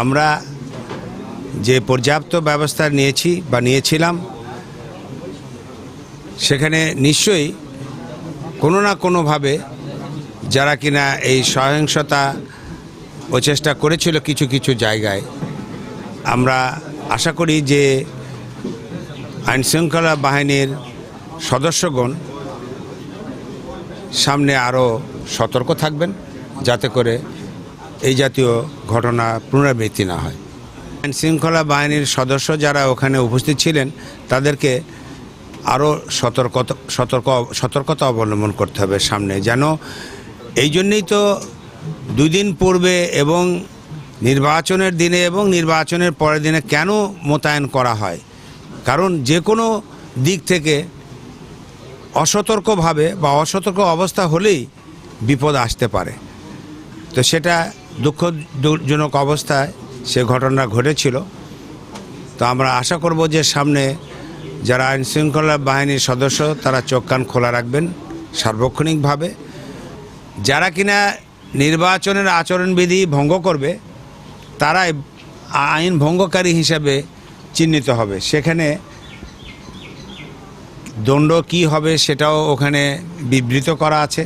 আমরা যে পর্যাপ্ত ব্যবস্থা নিয়েছি বা নিয়েছিলাম, সেখানে নিশ্চয়ই কোনো না কোনোভাবে যারা কিনা এই সহিংসতা প্রচেষ্টা করেছিল কিছু কিছু জায়গায়, আমরা আশা করি যে আইনশৃঙ্খলা বাহিনীর সদস্যগণ সামনে আরও সতর্ক থাকবেন, যাতে করে এই জাতীয় ঘটনা পুনরাবৃত্তি না হয়। আইন শৃঙ্খলা বাহিনীর সদস্য যারা ওখানে উপস্থিত ছিলেন, তাদেরকে আরও সতর্কতা সতর্ক, সতর্কতা অবলম্বন করতে হবে সামনে। যেন এই জন্যেই তো দুই দিন পূর্বে এবং নির্বাচনের দিনে এবং নির্বাচনের পরের দিনে কেন মোতায়েন করা হয়? কারণ যে কোনো দিক থেকে অসতর্কভাবে বা অসতর্ক অবস্থা হলেই বিপদ আসতে পারে। তো সেটা দুঃখজনক অবস্থায় সে ঘটনা ঘটেছিল। তো আমরা আশা করব যে সামনে যারা আইন শৃঙ্খলা বাহিনীর সদস্য, তারা চোখ কান খোলা রাখবেন সার্বক্ষণিকভাবে। যারা কিনা নির্বাচনের আচরণবিধি ভঙ্গ করবে, তারাই আইন ভঙ্গকারী হিসাবে চিহ্নিত হবে। সেখানে দণ্ড কি হবে সেটাও ওখানে বিবৃত করা আছে।